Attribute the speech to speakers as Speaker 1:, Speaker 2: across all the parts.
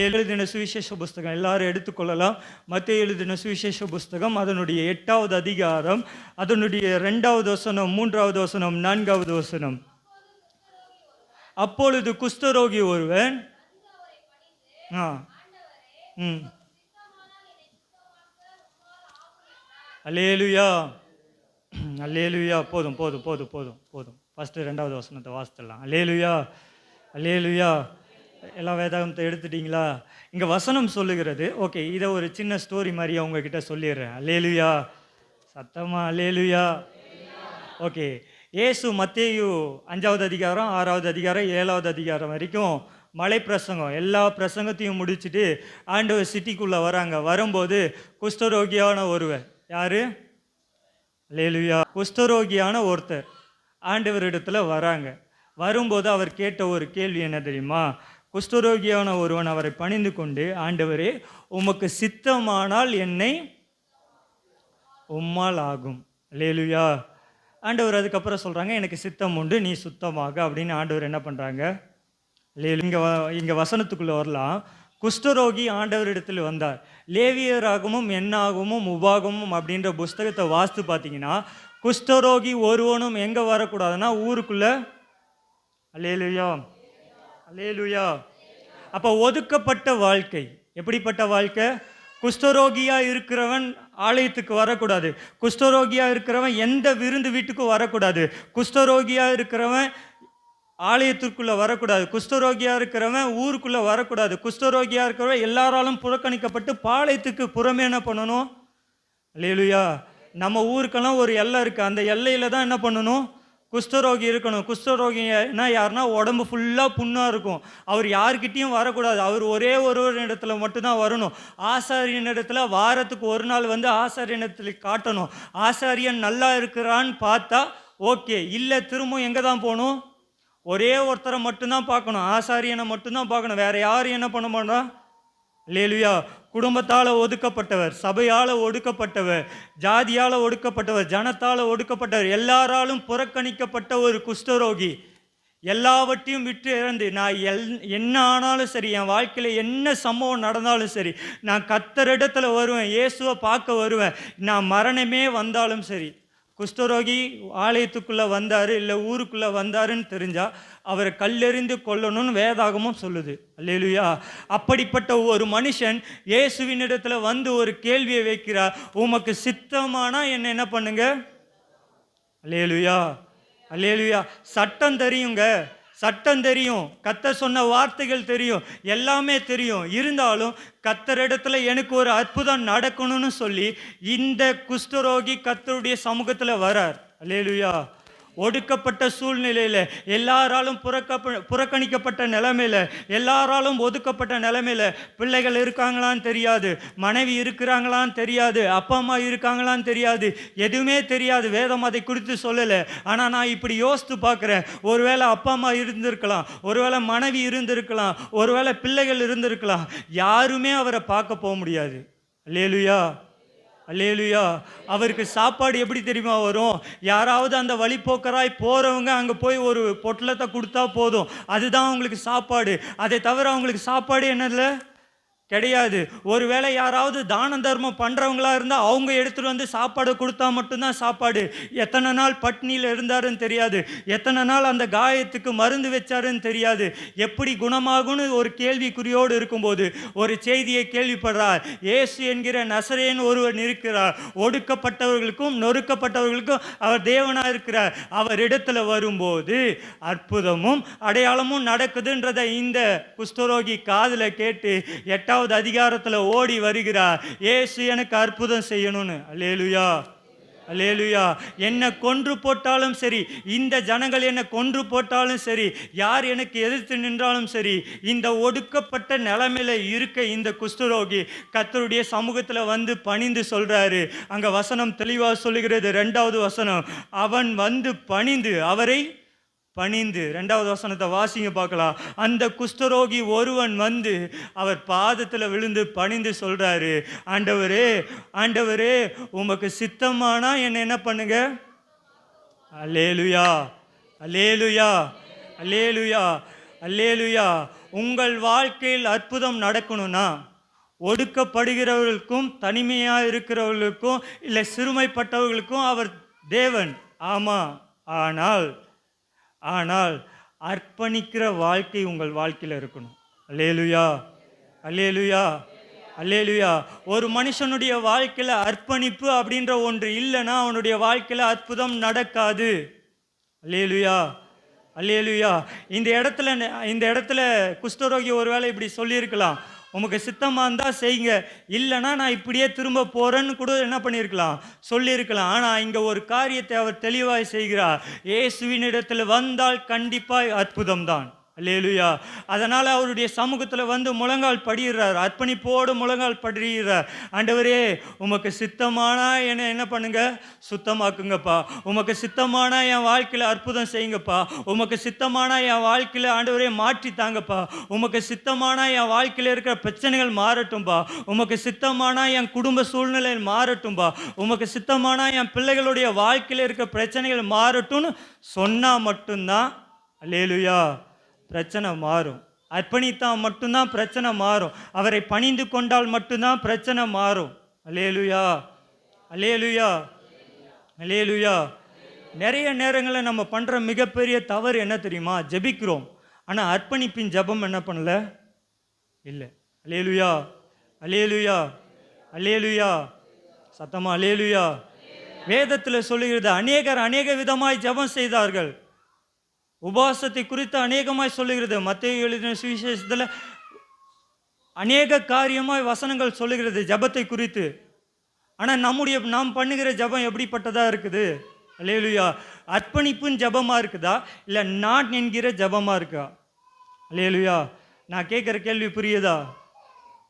Speaker 1: எழுதின சுவிசேஷ புஸ்தகம். எல்லாரும் எடுத்துக்கொள்ளலாம். மத்திய எழுதின சுவிசேஷ புஸ்தகம் அதனுடைய எட்டாவது அதிகாரம் அதனுடைய ரெண்டாவது வசனம் மூன்றாவது வசனம் நான்காவது வசனம். அப்பொழுது குஷ்டரோகி ஒருவன் ஆ ம். அல்லேலுயா. அல்லேலுயா. போதும் போதும் போதும் போதும் போதும். ஃபஸ்ட்டு ரெண்டாவது வசனத்தை வாசித்துடலாம் அல்லேலுயா. அல்லேலுயா. எல்லா வேதாகமத்தை எடுத்துட்டீங்களா? இங்கே வசனம் சொல்லுகிறது. ஓகே இதை ஒரு சின்ன ஸ்டோரி மாதிரி அவங்கக்கிட்ட சொல்லிடுறேன். அலேலுயா சத்தமா அலேலுயா ஓகே இயேசு மத்தேயு அஞ்சாவது அதிகாரம் ஆறாவது அதிகாரம் ஏழாவது அதிகாரம் வரைக்கும் மலை பிரசங்கம். எல்லா பிரசங்கத்தையும் முடிச்சுட்டு ஆண்டவர் சிட்டிக்குள்ளே வராங்க. வரும்போது குஷ்டரோகியான ஒருவர். யார்? லேலுயா குஷ்டரோகியான ஒருத்தர் ஆண்டவரிடத்தில் வராங்க. வரும்போது அவர் கேட்ட ஒரு கேள்வி என்ன தெரியுமா? குஷ்டரோகியான ஒருவன் அவரை பணிந்து கொண்டு ஆண்டவரே உமக்கு சித்தமானால் என்னை உம்மால் ஆகும். லேலுயா ஆண்டவர் அதுக்கப்புறம் சொல்கிறாங்க எனக்கு சித்தம் உண்டு நீ சுத்தமாக. அப்படின்னு ஆண்டவர் என்ன பண்ணுறாங்க லேலு இங்கே இங்கே வசனத்துக்குள்ளே வரலாம். குஷ்டரோகி ஆண்டவரிடத்தில் வந்தார். லேவியராகமும் எண்ணாகமும் உபாகமும் அப்படின்ற புஸ்தகத்தை வாஸ்து பார்த்தீங்கன்னா குஷ்டரோகி ஒருவனும் எங்கே வரக்கூடாதுன்னா ஊருக்குள்ளே லேலுயா அலேலுயா அப்போ ஒதுக்கப்பட்ட வாழ்க்கை. எப்படிப்பட்ட வாழ்க்கை? குஷ்டரோகியாக இருக்கிறவன் ஆலயத்துக்கு வரக்கூடாது. குஷ்டரோகியாக இருக்கிறவன் எந்த விருந்து வீட்டுக்கும் வரக்கூடாது. குஷ்டரோகியாக இருக்கிறவன் ஆலயத்திற்குள்ளே வரக்கூடாது. குஷ்டரோகியாக இருக்கிறவன் ஊருக்குள்ளே வரக்கூடாது. குஷ்டரோகியாக இருக்கிறவன் எல்லாராலும் புறக்கணிக்கப்பட்டு பாளையத்துக்கு புறமே என்ன பண்ணணும்? லேலுயா நம்ம ஊருக்கெல்லாம் ஒரு எல்லை இருக்குது அந்த எல்லையில் தான் என்ன பண்ணணும்? குஷ்டரோகி இருக்கணும். குஷ்டரோகினா யாருன்னா உடம்பு ஃபுல்லாக புண்ணாக இருக்கும். அவர் யாருக்கிட்டேயும் வரக்கூடாது. அவர் ஒரே ஒரு ஒரு இடத்துல மட்டும்தான் வரணும். ஆசாரியனிடத்தில் வாரத்துக்கு ஒரு நாள் வந்து ஆசாரியனிடத்தில் காட்டணும். ஆசாரியன் நல்லா இருக்கிறான்னு பார்த்தா ஓகே. இல்லை திரும்ப எங்கே தான் போகணும்? ஒரே ஒருத்தரை மட்டும்தான் பார்க்கணும். ஆசாரியனை மட்டும்தான் பார்க்கணும். வேறு யாரும் என்ன பண்ண மாட்டா? லேலுயா குடும்பத்தால் ஒதுக்கப்பட்டவர் சபையால் ஒடுக்கப்பட்டவர் ஜாதியால் ஒடுக்கப்பட்டவர் ஜனத்தால் ஒடுக்கப்பட்டவர் எல்லாராலும் புறக்கணிக்கப்பட்ட ஒரு குஷ்டரோகி. எல்லாவற்றையும் விட்டு இறந்து நான் எல் என்ன ஆனாலும் சரி என் வாழ்க்கையில் என்ன சம்பவம் நடந்தாலும் சரி நான் கத்தரிடத்தில் வருவேன் இயேசுவை பார்க்க வருவேன் நான் மரணமே வந்தாலும் சரி. குஷ்டரோகி ஆலயத்துக்குள்ளே வந்தார் இல்லை ஊருக்குள்ளே வந்தாருன்னு தெரிஞ்சால் அவரை கல்லெறிந்து கொல்லணும்னு வேதாகமும் சொல்லுது. அல்லேலுயா. அப்படிப்பட்ட ஒரு மனுஷன் இயேசுவினிடத்தில் வந்து ஒரு கேள்வியை வைக்கிறார். உமக்கு சித்தமானா என்ன என்ன பண்ணுங்க? அல்லேலுயா. அல்லேலுயா. சட்டம் தெரியுங்க. சட்டம் தெரியும் கத்த சொன்ன வார்த்தைகள் தெரியும் எல்லாமே தெரியும். இருந்தாலும் கத்தரிடத்துல எனக்கு ஒரு அற்புதம் நடக்கணும்னு சொல்லி இந்த குஷ்டரோகி கத்தருடைய சமூகத்தில் வரார். அல்லேலுயா. ஒடுக்கப்பட்ட சூழ்நிலையில் எல்லாராலும் புறக்க புறக்கணிக்கப்பட்ட நிலமையில் எல்லாராலும் ஒதுக்கப்பட்ட நிலமையில் பிள்ளைகள் இருக்காங்களான்னு தெரியாது மனைவி இருக்கிறாங்களான்னு தெரியாது அப்பா அம்மா இருக்காங்களான்னு தெரியாது எதுவுமே தெரியாது வேதம் அதை குறித்து சொல்லலை. ஆனால் நான் இப்படி யோசித்து பார்க்குறேன் ஒருவேளை அப்பா அம்மா இருந்திருக்கலாம் ஒருவேளை மனைவி இருந்திருக்கலாம் ஒருவேளை பிள்ளைகள் இருந்திருக்கலாம் யாருமே அவரை பார்க்க போக முடியாது. லேலுயா அல்லேலுயா. அவருக்கு சாப்பாடு எப்படி தெரியுமா வரும்? யாராவது அந்த வழிபோக்கராய் போகிறவங்க அங்கே போய் ஒரு பொட்டலத்தை கொடுத்தா போதும். அதுதான் அவங்களுக்கு சாப்பாடு. அதை தவிர அவங்களுக்கு சாப்பாடு என்னதில்லை கிடையாது. ஒருவேளை யாராவது தான தர்மம் பண்ணுறவங்களா இருந்தால் அவங்க எடுத்துகிட்டு வந்து சாப்பாடு கொடுத்தா மட்டும்தான் சாப்பாடு. எத்தனை நாள் பட்னியில் இருந்தாருன்னு தெரியாது. எத்தனை நாள் அந்த காயத்துக்கு மருந்து வச்சாருன்னு தெரியாது. எப்படி குணமாகும்னு ஒரு கேள்விக்குறியோடு இருக்கும்போது ஒரு செய்தியை கேள்விப்படுறார். ஏசு என்கிற நசரேன் ஒருவர் இருக்கிறார். ஒடுக்கப்பட்டவர்களுக்கும் நொறுக்கப்பட்டவர்களுக்கும் அவர் தேவனாக இருக்கிறார். அவர் இடத்துல வரும்போது அற்புதமும் அடையாளமும் நடக்குதுன்றதை இந்த குஸ்தரோகி காதில் கேட்டு ஏழாவது அதிகாரத்தில் ஓடி வருகிறார். ஏசு எனக்கு அற்புதம் செய்யணும்னு. அல்லேலுயா. அல்லேலுயா. என்னை கொன்று போட்டாலும் சரி இந்த ஜனங்கள் என்னை கொன்று போட்டாலும் சரி யார் எனக்கு எதிர்த்து நின்றாலும் சரி இந்த ஒடுக்கப்பட்ட நிலமையில இருக்க இந்த குஸ்துரோகி கத்தருடைய சமூகத்தில் வந்து பணிந்து சொல்றாரு. அங்க வசனம் தெளிவாக சொல்லுகிறது. ரெண்டாவது வசனம் அவன் வந்து பணிந்து அவரை பணிந்து ரெண்டாவது வசனத்தை வாசிங்க பார்க்கலாம். அந்த குஷ்டரோகி ஒருவன் வந்து அவர் பாதத்தில் விழுந்து பணிந்து சொல்கிறாரு ஆண்டவரே ஆண்டவரே உமக்கு சித்தமானா என்ன என்ன பண்ணுங்க? அலேலுயா அலேலுயா அலேலுயா அல்லேலுயா உங்கள் வாழ்க்கையில் அற்புதம் நடக்கணும்னா ஒடுக்கப்படுகிறவர்களுக்கும் தனிமையாக இருக்கிறவர்களுக்கும் இல்லை சிறுமைப்பட்டவர்களுக்கும் அவர் தேவன். ஆமாம் ஆனால் ஆனால் அர்ப்பணிக்கிற வாழ்க்கை உங்கள் வாழ்க்கையில் இருக்கணும். அல்லேலுயா. அல்லேலுயா. அல்லேலுயா. ஒரு மனுஷனுடைய வாழ்க்கையில் அர்ப்பணிப்பு அப்படின்ற ஒன்று இல்லைன்னா அவனுடைய வாழ்க்கையில் அற்புதம் நடக்காது. அல்லேலுயா. அல்லேலுயா. இந்த இடத்துல இந்த இடத்துல குஷ்டரோகி ஒருவேளை இப்படி சொல்லியிருக்கலாம். உமக்கு சித்தமாக இருந்தால் செய்யுங்க. இல்லைன்னா நான் இப்படியே திரும்ப போகிறேன்னு கூட என்ன பண்ணியிருக்கலாம் சொல்லியிருக்கலாம் ஆனால் இங்கே ஒரு காரியத்தை அவர் தெளிவாய் செய்கிறார். ஏசுவினிடத்தில் வந்தால் கண்டிப்பாக அற்புதம்தான். லேலுயா அல்லேலுயா. அதனால் அவருடைய சமூகத்தில் வந்து முழங்கால் படிடுறார் அர்ப்பணிப்போடு முழங்கால் படிகிறார் ஆண்டவரே உமக்கு சித்தமானா என்ன என்ன பண்ணுங்க? சுத்தமாக்குங்கப்பா. உமக்கு சித்தமானா என் வாழ்க்கையில் அற்புதம் செய்யுங்கப்பா. உமக்கு சித்தமானா என் வாழ்க்கையில் ஆண்டவரே மாற்றி தாங்கப்பா. உமக்கு சித்தமானா என் வாழ்க்கையில் இருக்கிற பிரச்சனைகள் மாறட்டும்பா. உமக்கு சித்தமானா என் குடும்ப சூழ்நிலை மாறட்டும்பா. உமக்கு சித்தமானா என் பிள்ளைகளுடைய வாழ்க்கையில் இருக்கிற பிரச்சனைகள் மாறட்டும்னு சொன்னால் மட்டும்தான். அல்லேலுயா. பிரச்சனை மாறும். அர்ப்பணித்தால் மட்டும்தான் பிரச்சனை மாறும். அவரை பணிந்து கொண்டால் மட்டும்தான் பிரச்சனை மாறும். அலேலுயா அலேலுயா அலேலுயா நிறைய நேரங்களில் நம்ம பண்ணுற மிகப்பெரிய தவறு என்ன தெரியுமா? ஜெபிக்கிறோம். ஆனால் அர்ப்பணிப்பின் ஜெபம் என்ன பண்ணல? இல்லை. அலேலுயா அலேலுயா அலேலுயா சத்தமா அலேலுயா வேதத்தில் சொல்லுகிறது அநேகர் அநேக விதமாய் ஜெபம் செய்தார்கள். உபவாசத்தை குறித்து அநேகமாய் சொல்லுகிறது. மத்திய எழுதின சுவிசேஷத்தில் அநேக காரியமாய் வசனங்கள் சொல்லுகிறது ஜெபத்தை குறித்து. ஆனால் நம்முடைய நாம் பண்ணுகிற ஜெபம் எப்படிப்பட்டதாக இருக்குது? அலேலுயா அர்ப்பணிப்புன்னு ஜெபமாக இருக்குதா? இல்லை நான் என்கிற ஜெபமாக இருக்கா? அலேலுயா நான் கேட்குற கேள்வி புரியுதா?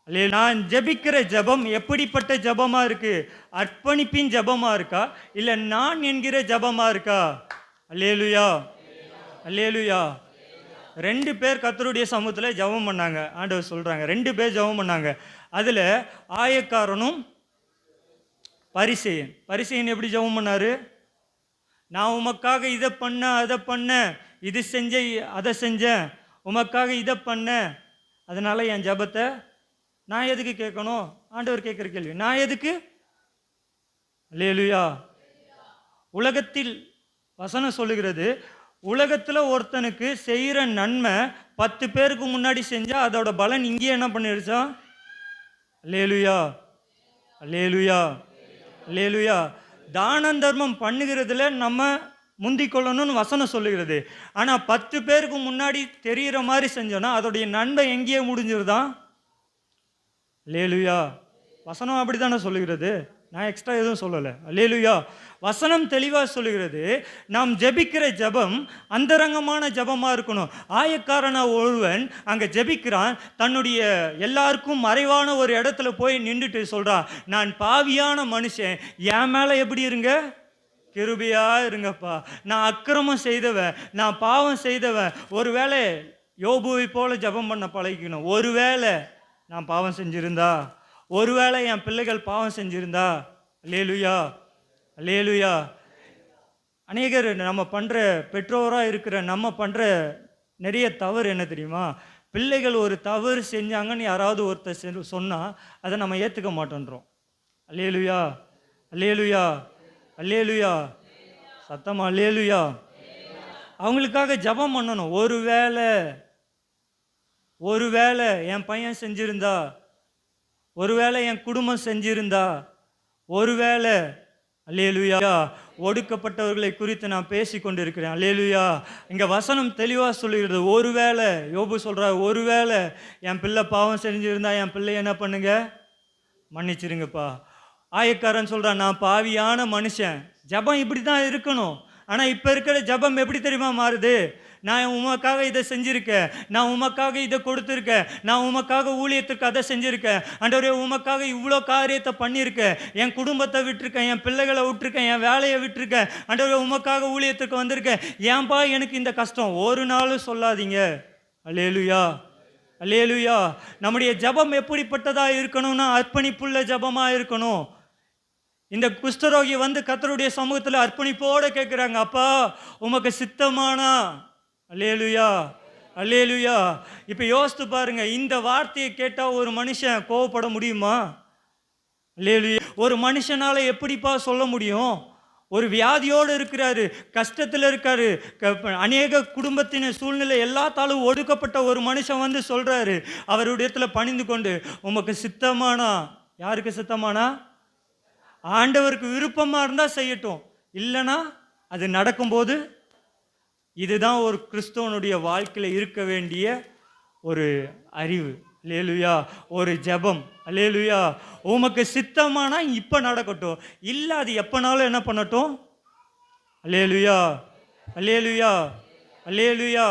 Speaker 1: அல்லே நான் ஜெபிக்கிற ஜெபம் எப்படிப்பட்ட ஜெபமாக இருக்குது அர்ப்பணிப்பின் ஜெபமாக இருக்கா? இல்லை நான் என்கிற ஜெபமாக இருக்கா? அல்லேலுயா. அல்லேலுயா. ரெண்டு பேர் கத்தருடைய சமூகத்தில் ஜெபம் பண்ணாங்க. ஆண்டவர் சொல்கிறாங்க ரெண்டு பேர் ஜெபம் பண்ணாங்க. அதில் ஆயக்காரனும் பரிசெயன். பரிசெயன் எப்படி ஜெபம் பண்ணார்? நான் உமக்காக இதை பண்ண அதை பண்ண இது செஞ்சேன் அதை செஞ்சேன் உமக்காக இதை பண்ணேன் அதனால் என் ஜெபத்தை நான் எதுக்கு கேட்கணும்? ஆண்டவர் கேட்குற கேள்வி. நான் எதுக்கு? லேலுயா உலகத்தில் வசனம் சொல்லுகிறது உலகத்தில் ஒருத்தனுக்கு செய்கிற நன்மை பத்து பேருக்கு முன்னாடி செஞ்சால் அதோட பலன் இங்கேயே என்ன பண்ணிடுச்சா லேலுயா லேலுயா லேலுயா தானம் தர்மம் பண்ணுகிறதுல நம்ம முந்திக்கொள்ளணும்னு வசனம் சொல்லுகிறது. ஆனால் பத்து பேருக்கு முன்னாடி தெரிகிற மாதிரி செஞ்சோன்னா அதோடைய நன்மை எங்கேயே முடிஞ்சிருதான் லேலுயா வசனம் அப்படி தானே சொல்லுகிறது. நான் எக்ஸ்ட்ரா எதுவும் சொல்லலை. லேலுயா வசனம் தெளிவாக சொல்லுகிறது நாம் ஜெபிக்கிற ஜெபம் அந்தரங்கமான ஜெபமாக இருக்கணும். ஆயக்காரனா ஒருவன் அங்கே ஜெபிக்கிறான் தன்னுடைய எல்லாருக்கும் மறைவான ஒரு இடத்துல போய் நின்றுட்டு சொல்கிறான் நான் பாவியான மனுஷன் என் மேலே எப்படி இருங்க? கிருபியாக இருங்கப்பா. நான் அக்கிரமம் செய்தவன் நான் பாவம் செய்தவன். ஒருவேளை யோபுவை போல ஜெபம் பண்ண பழகிக்கணும். ஒருவேளை நான் பாவம் செஞ்சுருந்தா ஒருவேளை என் பிள்ளைகள் பாவம் செஞ்சுருந்தா லேலுயா லேலுயா அநேகர் நம்ம பண்ணுற பெற்றோராக இருக்கிற நம்ம பண்ணுற நிறைய தவறு என்ன தெரியுமா? பிள்ளைகள் ஒரு தவறு செஞ்சாங்கன்னு யாராவது ஒருத்தர் செ சொன்னால் அதை நம்ம ஏற்றுக்க மாட்டேன்றோம். அல்லேலுயா. அல்லேலுயா. அல்லேலுயா. சத்தமா அல்லேலுயா. அவங்களுக்காக ஜெபம் பண்ணணும். ஒரு வேளை ஒரு வேளை என் பையன் செஞ்சிருந்தா ஒருவேளை என் குடும்பம் செஞ்சிருந்தா ஒருவேளை அல்லேலுயா. ஒடுக்கப்பட்டவர்களை குறித்து நான் பேசி கொண்டிருக்கிறேன் அல்லேலுயா. இங்கே வசனம் தெளிவாக சொல்லுகிறது. ஒருவேளை யோபு சொல்கிறா ஒருவேளை என் பிள்ளை பாவம் செஞ்சுருந்தா என் பிள்ளை என்ன பண்ணுங்க? மன்னிச்சிருங்கப்பா. ஆயக்காரன் சொல்கிறான் நான் பாவியான மனுஷன். ஜெபம் இப்படி தான் இருக்கணும். ஆனால் இப்போ இருக்கிற ஜெபம் எப்படி தெரியுமா மாறுது? நான் உமக்காக இதை செஞ்சுருக்கேன். நான் உமக்காக இதை கொடுத்துருக்கேன். நான் உமக்காக ஊழியத்துக்கு அதை செஞ்சுருக்கேன். அண்டவரே உமக்காக இவ்வளோ காரியத்தை பண்ணியிருக்கேன். என் குடும்பத்தை விட்டுருக்கேன் என் பிள்ளைகளை விட்டுருக்கேன் என் வேலையை விட்டுருக்கேன். அண்டவரே உமக்காக ஊழியத்துக்கு வந்திருக்கேன். ஏன்பா எனக்கு இந்த கஷ்டம்? ஒரு நாளும் சொல்லாதீங்க. அல்லேலுயா. அல்லேலுயா. நம்முடைய ஜெபம் எப்படிப்பட்டதாக இருக்கணும்னா அர்ப்பணிப்புள்ள ஜெபமாக இருக்கணும். இந்த குஷ்டரோகி வந்து கத்தருடைய சமூகத்தில் அர்ப்பணிப்போடு கேட்குறாங்க அப்பா உமக்கு சித்தமானா? அல்லேலுயா அல்லேலுயா. இப்போ யோசித்து பாருங்க இந்த வார்த்தையை கேட்டால் ஒரு மனுஷன் கோவப்பட முடியுமா? அல்லேலுயா. ஒரு மனுஷனால் எப்படிப்பா சொல்ல முடியும்? ஒரு வியாதியோடு இருக்கிறாரு கஷ்டத்தில் இருக்காரு க- அநேக குடும்பத்தின சூழ்நிலை எல்லாத்தாலும் ஒடுக்கப்பட்ட ஒரு மனுஷன் வந்து சொல்றாரு அவருடையத்தில் பணிந்து கொண்டு உமக்கு சித்தமானா? யாருக்கு சித்தமானா? ஆண்டவருக்கு விருப்பமாக இருந்தால் செய்யட்டும். இல்லைன்னா அது நடக்கும்போது இதுதான் ஒரு கிறிஸ்தவனுடைய வாழ்க்கையில் இருக்க வேண்டிய ஒரு அறிவு. லேலுயா ஒரு ஜெபம். லேலுயா உமக்கு சித்தமானா இப்போ நடக்கட்டும். இல்லை அது எப்போனாலும் என்ன பண்ணட்டும்? அல்லேலுயா. அலேலுயா அலேலுயா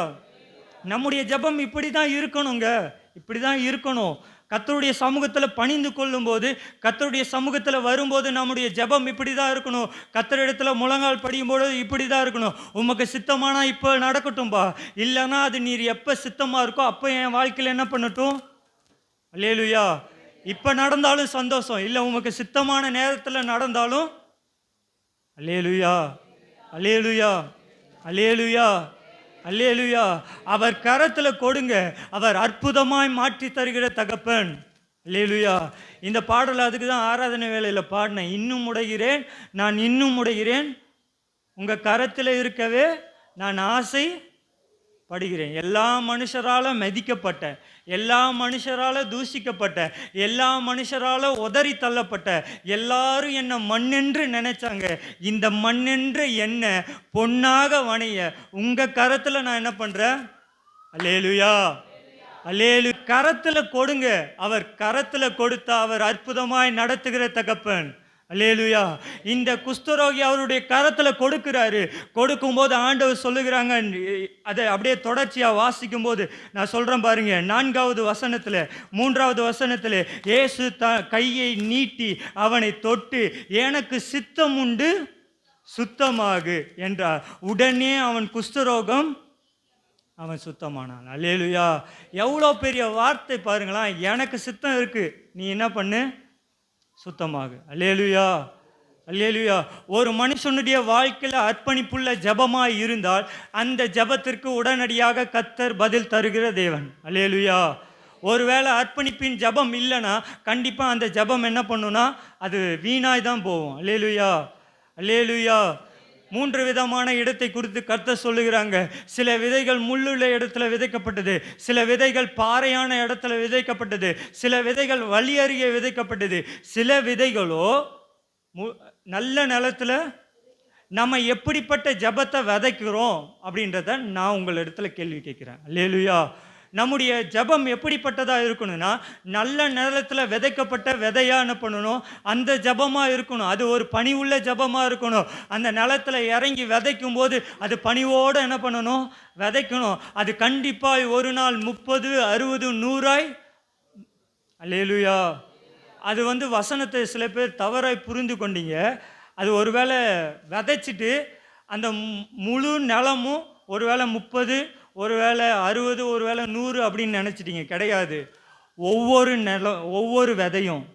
Speaker 1: நம்முடைய ஜெபம் இப்படி தான் இருக்கணுங்க. இப்படி தான் இருக்கணும். கத்தருடைய சமூகத்தில் பணிந்து கொள்ளும்போது கத்தருடைய சமூகத்தில் வரும்போது நம்முடைய ஜெபம் இப்படி தான் இருக்கணும். கத்தரிடத்தில் இடத்துல முழங்கால் படியும்போது இப்படி தான் இருக்கணும். உமக்கு சித்தமானா இப்போ நடக்கட்டும்பா. இல்லைன்னா அது நீர் எப்போ சித்தமாக இருக்கோ அப்போ என் வாழ்க்கையில் என்ன பண்ணட்டும்? அல்லேலுயா. இப்போ நடந்தாலும் சந்தோஷம். இல்லை உமக்கு சித்தமான நேரத்தில் நடந்தாலும் அல்லேலுயா. அல்லேலுயா. அல்லேலுயா. அல்லேலுயா. அவர் கரத்தில் கொடுங்க. அவர் அற்புதமாய் மாற்றி தருகிற தகப்பன். அல்லேலுயா. இந்த பாடல் அதுக்கு தான் ஆராதனை வேலையில் பாடினேன். இன்னும் உடைகிறேன் நான் இன்னும் உடைகிறேன் உங்கள் கரத்தில் இருக்கவே நான் ஆசை படுகிறேன். எல்லா மனுஷரால் மதிக்கப்பட்ட எல்லா மனுஷரால் தூஷிக்கப்பட்ட எல்லா மனுஷரால் உதறி தள்ளப்பட்ட எல்லாரும் என்னை மண்ணென்று நினைச்சாங்க. இந்த மண்ணென்று என்ன பொன்னாக வணைய. உங்கள் கரத்தில் நான் என்ன பண்ணுறேன் அலேலுயா அலேலு கரத்தில் கொடுங்க. அவர் கரத்தில் கொடுத்த அவர் அற்புதமாய் நடத்துகிற தகப்பன். அல்லேலுயா. இந்த குஸ்தரோகி அவருடைய கரத்தில் கொடுக்கிறாரு. கொடுக்கும்போது ஆண்டவர் சொல்லுகிறாங்க அதை அப்படியே தொடர்ச்சியாக வாசிக்கும் போது நான் சொல்கிறேன் பாருங்க நான்காவது வசனத்தில் மூன்றாவது வசனத்தில் இயேசு த கையை நீட்டி அவனை தொட்டு எனக்கு சித்தம் உண்டு சுத்தமாகு என்றார். உடனே அவன் குஸ்தரோகம் அவன் சுத்தமானான். அல்லேலுயா. எவ்வளோ பெரிய வார்த்தை பாருங்களேன் எனக்கு சித்தம் இருக்குது நீ என்ன பண்ணு? சுத்தமாக. அல்லேலுயா அல்லேலுயா. ஒரு மனுஷனுடைய வாழ்க்கையில் அர்ப்பணிப்புள்ள ஜெபமாய் இருந்தால் அந்த ஜெபத்திற்கு உடனடியாக கத்தர் பதில் தருகிற தேவன். அல்லேலுயா. ஒருவேளை அர்ப்பணிப்பின் ஜெபம் இல்லைன்னா கண்டிப்பாக அந்த ஜெபம் என்ன பண்ணுன்னா அது வீணாய் தான் போகும். அல்லேலுயா. அல்லேலுயா. மூன்று விதமான இடத்தை குறித்து கர்த்தர் சொல்லுகிறாங்க. சில விதைகள் முள்ளுள்ள இடத்துல விதைக்கப்பட்டது. சில விதைகள் பாறையான இடத்துல விதைக்கப்பட்டது. சில விதைகள் வழி அருகே விதைக்கப்பட்டது. சில விதைகளோ மு- நல்ல நிலத்துல நம்ம எப்படிப்பட்ட ஜெபத்தை விதைக்கிறோம் அப்படின்றத நான் உங்கள் இடத்துல கேள்வி கேட்குறேன். லேலுயா நம்முடைய ஜெபம் எப்படிப்பட்டதாக இருக்கணும்னா நல்ல நிலத்தில் விதைக்கப்பட்ட விதையா என்ன பண்ணணும்? அந்த ஜபமாக இருக்கணும். அது ஒரு பணி உள்ள ஜபமாக இருக்கணும். அந்த நிலத்துல இறங்கி விதைக்கும் போது அது பணிவோடு என்ன பண்ணணும்? விதைக்கணும். அது கண்டிப்பாக ஒரு நாள் முப்பது அறுபது நூறாய். அல்லேலுயா. அது வந்து வசனத்தை சில பேர் தவறாய் புரிந்து கொண்டீங்க. அது ஒருவேளை விதைச்சிட்டு அந்த முழு நிலமும் ஒருவேளை முப்பது ஒருவேளை அறுபது ஒருவேளை நூறு அப்படின்னு நினச்சிட்டீங்க. கிடையாது. ஒவ்வொரு நிலம் ஒவ்வொரு விதையும்.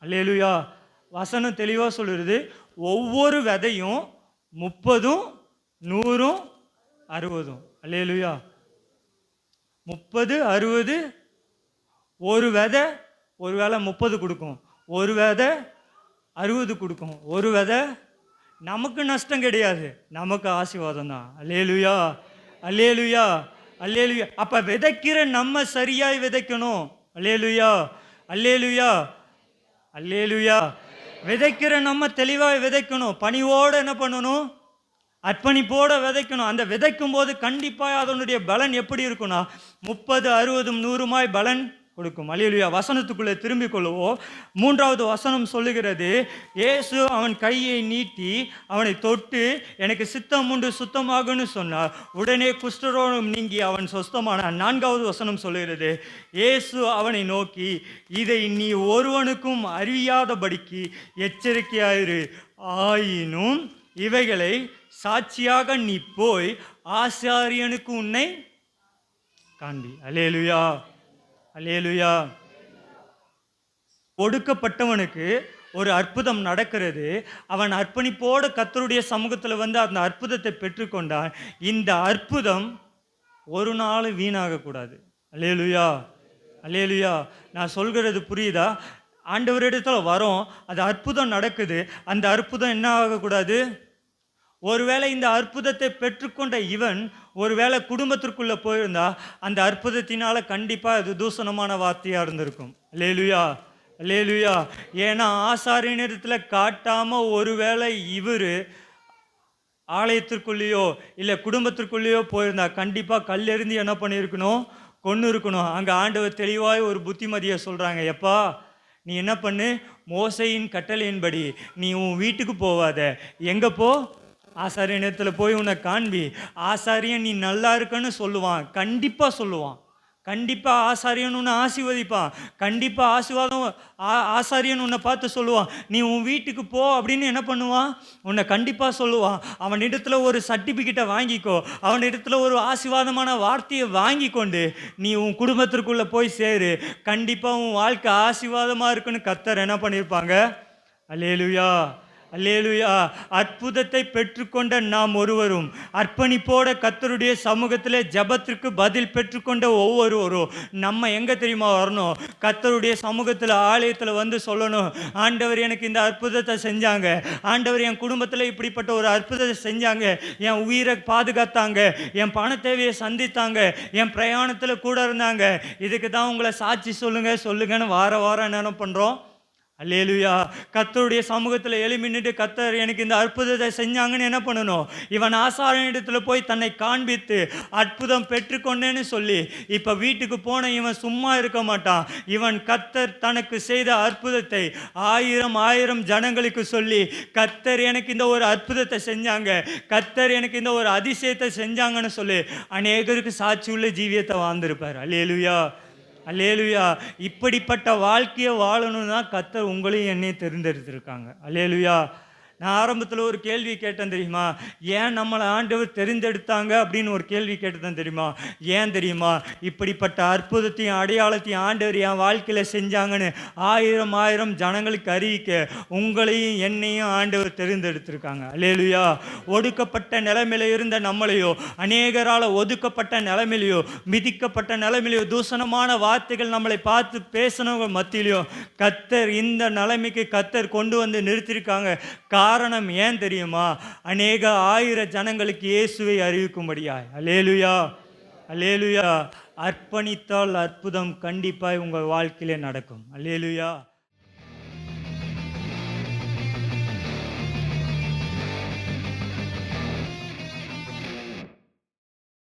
Speaker 1: அல்லேலுயா. வசனம் தெளிவாக சொல்லுறது ஒவ்வொரு விதையும் முப்பதும் நூறும் அறுபதும். அல்லேலுயா. முப்பது அறுபது ஒரு விதை ஒரு வேளை முப்பது கொடுக்கும். ஒரு விதை அறுபது கொடுக்கும். ஒரு விதை நமக்கு நஷ்டம் கிடையாது. நமக்கு ஆசீர்வாதம் தான். அல்லேலுயா. அல்லேலுயா அல்லேலுயா. அப்போ விதைக்கிற நம்ம சரியாய் விதைக்கணும். அல்லேலுயா அல்லேலுயா அல்லேலுயா. விதைக்கிற நம்ம தெளிவாக விதைக்கணும். பணிவோடு என்ன பண்ணணும்? அர்ப்பணிப்போட விதைக்கணும். அந்த விதைக்கும் போது கண்டிப்பாக அதனுடைய பலன் எப்படி இருக்கும்னா முப்பது அறுபதும் நூறுமாய் பலன் கொடுக்கும். அலிலுயா வசனத்துக்குள்ளே திரும்பிக் கொள்ளுவோம் மூன்றாவது வசனம் சொல்லுகிறது இயேசு அவன் கையை நீட்டி அவனை தொட்டு எனக்கு சித்தம் உண்டு சுத்தமாகுன்னு சொன்னார். உடனே குஷ்டரோகம் நீங்கி அவன் சொஸ்தமான நான்காவது வசனம் சொல்லுகிறது இயேசு அவனை நோக்கி இதை நீ ஒருவனுக்கும் அறியாதபடிக்கு எச்சரிக்கையாயிரு. ஆயினும் இவைகளை சாட்சியாக நீ போய் ஆசாரியனுக்கு உன்னை காண்பி. அலேலுயா அலேலுயா ஒடுக்கப்பட்டவனுக்கு ஒரு அற்புதம் நடக்கிறது. அவன் அர்ப்பணிப்போடு கத்தருடைய சமூகத்தில் வந்து அந்த அற்புதத்தை பெற்றுக்கொண்டான். இந்த அற்புதம் ஒரு நாள் வீணாகக்கூடாது அலேலுயா அலேலுயா நான் சொல்கிறது புரியுதா? ஆண்டவரிடத்தில் வரோம். அது அற்புதம் நடக்குது. அந்த அற்புதம் என்ன ஆகக்கூடாது ஒருவேளை இந்த அற்புதத்தை பெற்றுக்கொண்ட இவன் ஒருவேளை குடும்பத்திற்குள்ளே போயிருந்தா அந்த அற்புதத்தினால் கண்டிப்பாக அது தூசணமான வார்த்தையாக இருந்திருக்கும். லேலுயா லேலுயா ஏன்னா ஆசாரியனிடத்தில் காட்டாமல் ஒருவேளை இவர் ஆலயத்திற்குள்ளேயோ இல்லை குடும்பத்திற்குள்ளேயோ போயிருந்தா கண்டிப்பாக கல்லெறிந்து என்ன பண்ணியிருக்கணும்? கொன்று இருக்கணும். அங்கே ஆண்டவர் தெளிவாக ஒரு புத்திமதியை சொல்கிறாங்க எப்பா நீ என்ன பண்ணு? மோசையின் கட்டளையின்படி நீ உன் வீட்டுக்கு போவாத. எங்கே போ? ஆசாரியனிடத்தில் போய் உன்னை காண்பி. ஆசாரியன் நீ நல்லா இருக்கன்னு சொல்லுவான். கண்டிப்பாக சொல்லுவான். கண்டிப்பாக ஆசாரியன் உன்னை ஆசிர்வதிப்பான் கண்டிப்பாக ஆசிர்வாதம் ஆ- ஆசாரியன் உன்னை பார்த்து சொல்லுவான். நீ உன் வீட்டுக்கு போ அப்படின்னு என்ன பண்ணுவான்? உன்னை கண்டிப்பாக சொல்லுவான். அவனிடத்துல ஒரு சர்டிஃபிகேட்டை வாங்கிக்கோ. அவனிடத்தில் ஒரு ஆசிர்வாதமான வார்த்தையை வாங்கி கொண்டு நீ உன் குடும்பத்திற்குள்ளே போய் சேரு. கண்டிப்பாக உன் வாழ்க்கை ஆசிர்வாதமாக இருக்குன்னு கத்தர் என்ன பண்ணியிருப்பாங்க அல்லேலுயா. அல்லேலுயா. அற்புதத்தை பெற்றுக்கொண்ட நாம் ஒருவரும் அர்ப்பணிப்போட கத்தருடைய சமூகத்தில் ஜெபத்திற்கு பதில் பெற்றுக்கொண்ட ஒவ்வொருவரும் நம்ம எங்கே தெரியுமா வரணும்? கத்தருடைய சமூகத்தில் ஆலயத்தில் வந்து சொல்லணும் ஆண்டவர் எனக்கு இந்த அற்புதத்தை செஞ்சாங்க. ஆண்டவர் என் குடும்பத்தில் இப்படிப்பட்ட ஒரு அற்புதத்தை செஞ்சாங்க. என் உயிரை பாதுகாத்தாங்க. என் பண தேவையை சந்தித்தாங்க. என் பிரயாணத்தில் கூட இருந்தாங்க. இதுக்கு தான் உங்களை சாட்சி சொல்லுங்க சொல்லுங்கன்னு வார வாரம் என்ன பண்ணுறோம்? அல்லேலுயா. கத்தருடைய சமூகத்தில் எளிமின்னுட்டு கத்தர் எனக்கு இந்த அற்புதத்தை செஞ்சாங்கன்னு என்ன பண்ணணும்? இவன் ஆசாரியனிடத்தில் போய் தன்னை காண்பித்து அற்புதம் பெற்றுக்கொண்டேன்னு சொல்லி இப்போ வீட்டுக்கு போன இவன் சும்மா இருக்க மாட்டான். இவன் கத்தர் தனக்கு செய்த அற்புதத்தை ஆயிரம் ஆயிரம் ஜனங்களுக்கு சொல்லி கத்தர் எனக்கு இந்த ஒரு அற்புதத்தை செஞ்சாங்க. கத்தர் எனக்கு இந்த ஒரு அதிசயத்தை செஞ்சாங்கன்னு சொல்லி அநேகருக்கு சாட்சியுள்ள ஜீவியத்தை வாழ்ந்திருப்பார். அல்லேலுயா. அல்லேலுயா. இப்படிப்பட்ட வாழ்க்கையை வாழணும் தான் கத்தர் உங்களையும் என்னையும் தெரிந்தெடுத்திருக்காங்க. அல்லேலுயா. நான் ஆரம்பத்தில் ஒரு கேள்வி கேட்டேன் தெரியுமா? ஏன் நம்மளை ஆண்டவர் தெரிந்தெடுத்தாங்க அப்படின்னு ஒரு கேள்வி கேட்டேன் தெரியுமா? ஏன் தெரியுமா? இப்படிப்பட்ட அற்புதத்தையும் அடையாளத்தையும் ஆண்டவர் என் வாழ்க்கையில் செஞ்சாங்கன்னு ஆயிரம் ஆயிரம் ஜனங்களுக்கு அறிவிக்க உங்களையும் என்னையும் ஆண்டவர் தெரிந்தெடுத்திருக்காங்க. அல்லேலுயா. ஒடுக்கப்பட்ட நிலைமையில இருந்த நம்மளையோ அநேகரால் ஒதுக்கப்பட்ட நிலைமையிலையோ மிதிக்கப்பட்ட நிலைமையிலையோ தூசணமான வார்த்தைகள் நம்மளை பார்த்து பேசினவங்க மத்தியிலையோ கத்தர் இந்த நிலைமைக்கு கத்தர் கொண்டு வந்து நிறுத்தியிருக்காங்க. காரணம் ஏன் தெரியுமா? அநேக ஆயிர ஜனங்களுக்கு இயேசுவை அறிவிக்கும்படியாய். அலேலுயா அலேலுயா அர்ப்பணித்தால் அற்புதம் கண்டிப்பாய் உங்கள் வாழ்க்கையிலே நடக்கும். அலேலுயா